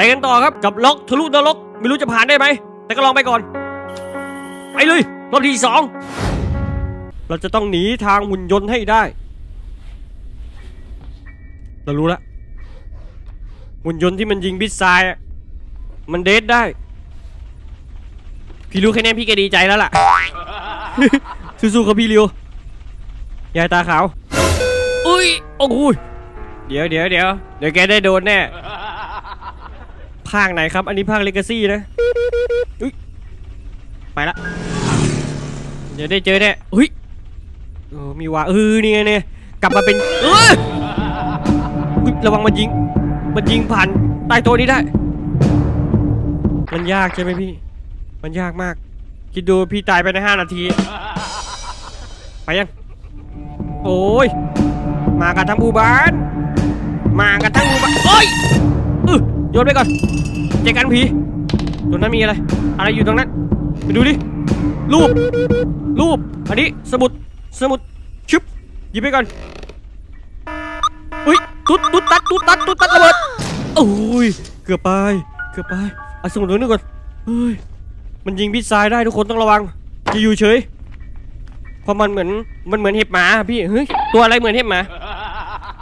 ไปกันต่อครับกับล็อกทะลุนรกไม่รู้จะผ่านได้ไหม แต่ก็ลองไปก่อน ไปเลยรอบที่สองเราจะต้องหนีทางหุ่นยนต์ให้ได้ เรารู้ละหุ่นยนต์ที่มันยิงบิสไซล์มันเดทได้ พี่รู้แค่นี้พี่ก็ดีใจแล้วล่ะ สู้ๆครับพี่ริวยายตาขาว อุ้ย โอ้โหยเดี๋ยวเดี๋ยวเดี๋ยวเดี๋ยวแกได้โดนแน่ ภาคไหนครับ อันนี้ภาคเลกาซี่นะไปละ เดี๋ยวได้เจอแน่อุ้ยโอ้มีว่าเออนี่ไงเนี่ยกลับมาเป็นเออระวังมันยิง มันยิงผ่านใต้โต๊ะนี้ได้ มันยากใช่ไหมพี่ มันยากมาก คิดดูพี่ตายไปในห้านาที ไปยัง โอ้ย มากันทั้งหมู่บ้าน มากันทั้งหมู่บ้านโอ้ยอ โยนไปก่อนเจอกันผีตรงนั้นมีอะไร อะไรอยู่ตรงนั้น ไปดูดิ รูป รูป อันนี้สมุด สมุด ชึบ หยิบไปก่อน อุ้ย ตุ๊ดตุ๊ดตัด ตุ๊ดตัด ตุ๊ดตัดระเบิดโอ้ย เกือบไป เกือบไปเอาสมุดตัวนึงก่อนเฮ้ย มันยิงพิษทรายได้ทุกคนต้องระวังอย่าอยู่เฉยเพราะมันเหมือน มันเหมือนเห็บหมาพี่ เฮ้ย ตัวอะไรเหมือนเห็บหมา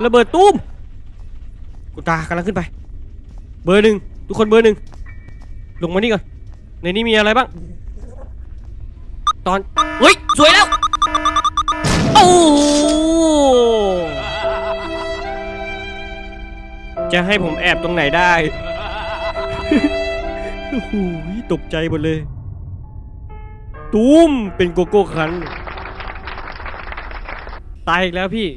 ระเบิดตุ้ม กูตากำลังขึ้นไป เบอร์หนึ่งทุกคนเบอร์หนึ่งลงมานี่ก่อน ในนี้มีอะไรบ้าง ตอน เฮ้ย สวยแล้ว โอ้ จะให้ผมแอบตรงไหนได้ โอ้โหตกใจหมดเลย ตูมเป็นโกโก้คัน ตายอีกแล้วพี่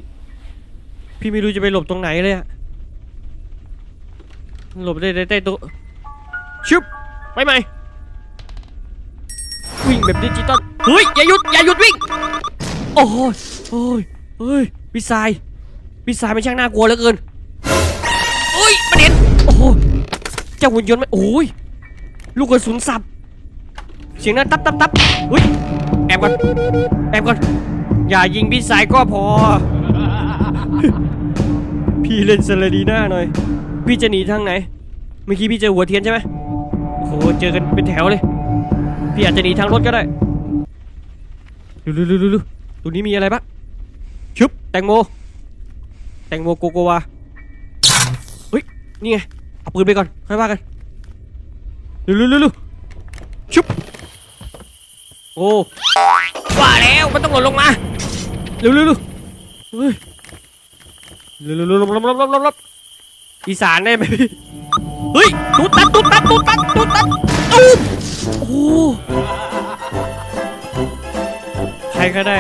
พี่ไม่รู้จะไปหลบตรงไหนเลยอะ หลบได้ได้ใต้โต๊ะชึบไปไหมวิ่งแบบดิจิตอลเฮ้ยอย่าหยุดอย่าหยุดวิ่งโอ้ยโอ้ยเฮ้ยพี่สายพี่สายมันช่างน่ากลัวเหลือเกินโอ้ยมันเห็นโอ้โหเจ้าหุ่นยนต์มันโอ้ยลูกกระสุนสับเสียงนั้นตับตับตับเฮ้ยแอบก่อนแอบก่อนอย่ายิงพี่สายก็พอ พี่เล่นสลาดีหน้าหน่อย พี่จะหนีทางไหน เมื่อกี้พี่เจอหัวเทียนใช่ไหมโอ้โหเจอกันเป็นแถวเลย พี่อาจจะหนีทางรถก็ได้ดูดูดูดูดูตรงนี้มีอะไรบ้างชึบแตงโม แตงโมโกโกวาเฮ้ยนี่ไงเอาปืนไปก่อนค่อยว่ากันเร็วเร็วเร็วเร็วชึบโอ้ว่าแล้วมันต้องหล่นลงมาเร็วเร็วเร็วเฮ้ยเร็วเร็วเร็วลบลบลบลบลบลบ อีสานได้ไหมพี่เฮ้ยตุ๊ดตัดตุ๊ดตัดตุ๊ดตัดตุ๊ดตัดตู้มโอ้โหใครก็ได้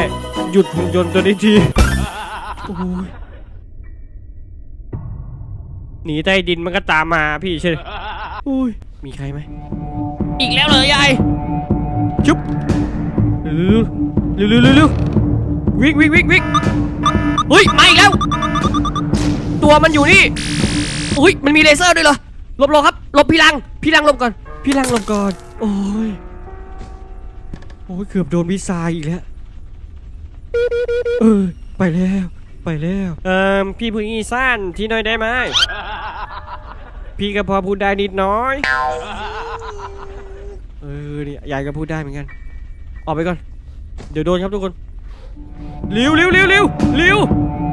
หยุดหุ่นยนต์ตัวนี้ทีโอ้ยหนีใต้ดินมันก็ตามมาพี่ใช่ไหมโอ้ยมีใครไหมอีกแล้วเหรอยายชุบเร็วเร็วเร็วเร็ววิ่งวิ่งวิ่งวิ่งเฮ้ยมาอีกแล้ว ตัวมันอยู่นี่อุ้ยมันมีเลเซอร์ด้วยเหรอหลบหลบครับหลบพี่ลังพี่ลังหลบก่อน พี่ลังหลบก่อน โอ้ยโอ้ยเกือบโดนวิซายอีกแล้วเออไปแล้วไปแล้วเอ่อพี่ผู้อีสานที่น้อยได้ไหมพี่ก็พอพูดได้นิดน้อยเออนี่ยายก็พูดได้เหมือนกัน ออกไปก่อน เดี๋ยวโดนครับทุกคนเร็วเร็วเร็วเร็วเร็ว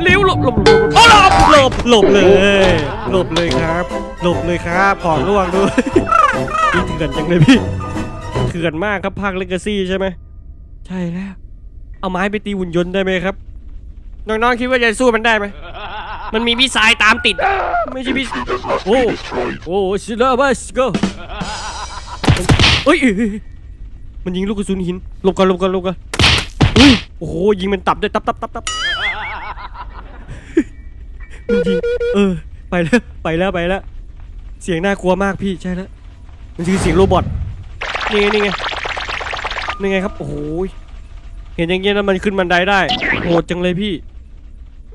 เร็วหลบหลบหลบหลบหลบหลบเลยหลบเลยครับหลบเลยครับขอร่วงด้วยนี่เถื่อนจังเลยพี่เถื่อนมากครับภาคเลกาซี่ใช่ไหมใช่แล้ว เอาไม้ไปตีหุ่นยนต์ได้ไหมครับน้องๆคิดว่าจะสู้มันได้ไหมมันมีพี่สายตามติด ไม่ใช่พี่โอ้โอ้ชิลาบัสกเอ้ยเอ้ยมันยิงลูกกระสุนหินหลบก่อนหลบก่อนหลบก่อนเฮ้ย โอ้โหยิงมันตับด้วยตับตับตับตับมันยิงเออ ไปแล้วไปแล้วไปแล้ว เสียงน่ากลัวมากพี่ใช่แล้วมันคือเสียงโรบอทนี่ไงนี่ไงนี่ไงครับโอ้โหเห็นอย่างเงี้ยแล้วมันขึ้นบันไดได้โหดจังเลยพี่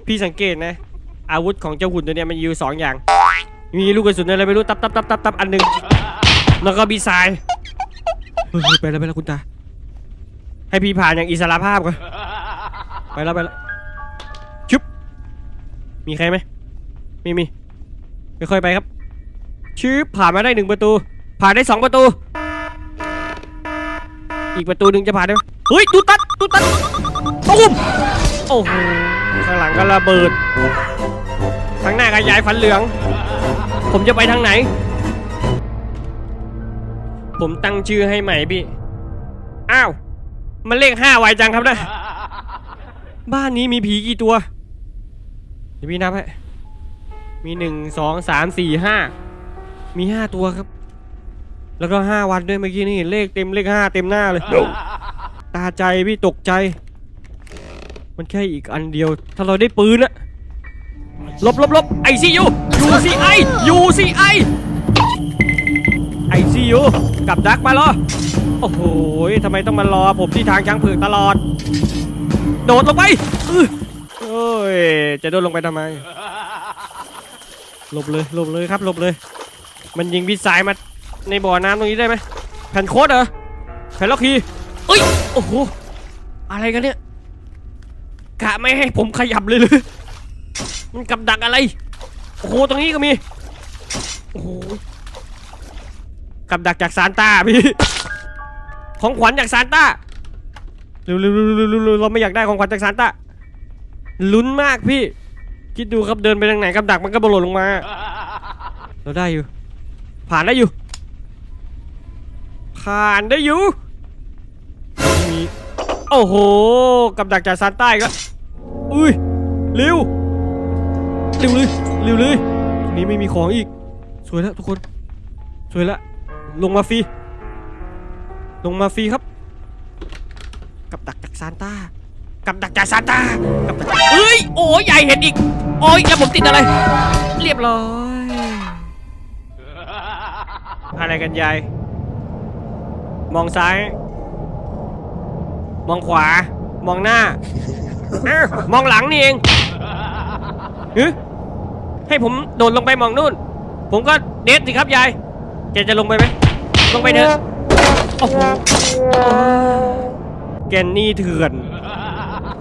พี่สังเกตนะ อาวุธของเจ้าหุ่นตัวเนี้ยมันอยู่สองอย่าง มีลูกกระสุนอะไรไม่รู้ตับตับตับตับตับอันหนึ่งแล้วก็มีทรายเฮ้ยไปแล้วไปแล้วคุณตา ให้พี่ผ่านอย่างอิสระภาพก่อนไปแล้วไปแล้วชุบมีใครไหมไม่มีค่อยๆไปครับชืบผ่านมาได้หนึ่งประตู ผ่านได้สองประตู อีกประตูหนึ่งจะผ่านได้ไหมเฮ้ยตูตัดตูตัดตุ้มโอ้โหข้างหลังก็ระเบิดข้างหน้าขยายฟันเหลือง ผมจะไปทางไหน ผมตั้งชื่อให้ใหม่พี่ อ้าว มันเลขห้าไวจังครับนะ บ้านนี้มีผีกี่ตัว เดี๋ยวพี่นับให้มีหนึ่งสองสามสี่ห้ามีห้าตัวครับ แล้วก็ห้าวันด้วยเมื่อกี้นี่เห็นเลขเต็มเลขห้าเต็มหน้าเลย ตาใจพี่ตกใจ มันแค่อีกอันเดียว ถ้าเราได้ปืนอะลบลบลบไอซียูยูซีไอยูซีไอ ไอซียูกับดักมาเหรอ โอ้โหทำไมต้องมารอผมที่ทางช้างเผือกตลอด โดดลงไปอื้อโอ้ย จะโดดลงไปทำไม หลบเลย หลบเลยครับ หลบเลย มันยิงพิษสายมาในบ่อน้ำตรงนี้ได้ไหมแผ่นโคตรเหรอแผ่นล็อกคีเอ้ย โอ้โห อะไรกันเนี่ย กะไม่ให้ผมขยับเลยเลยมันกับดักอะไร โอ้โห ตรงนี้ก็มี โอ้โห กับดักจากซานต้าพี่ ของขวัญจากซานต้าเร็วเร็วเร็วเร็วเร็วเร็วเราไม่อยากได้ของขวัญจากซานต้าลุ้นมากพี่ คิดดูครับเดินไปทางไหนกับดักมันก็บหล่นลงมา เราได้อยู่ ผ่านได้อยู่ ผ่านได้อยู่มีโอ้โห กับดักจากซานต้าอีก็อุ้ยเร็วเร็วเลยเร็วเลยนี้ไม่มีของอีก สวยแล้วทุกคน สวยแล้ว ลงมาฟรี ลงมาฟรีครับ กับดักจากซานต้า กับดักจากซานต้า กับดักเฮ้ย โอ้ยใหญ่เห็นอีก โอ้ยแล้วผมติดอะไร เรียบร้อย อะไรกันยาย มองซ้าย มองขวา มองหน้าอ้าวมองหลังนี่เองฮึให้ผมโดดลงไปมองนู่น ผมก็เด็ดสิครับยายแกจะลงไปไหม ลงไปเถอะโอ้โหแกนนี่เถื่อน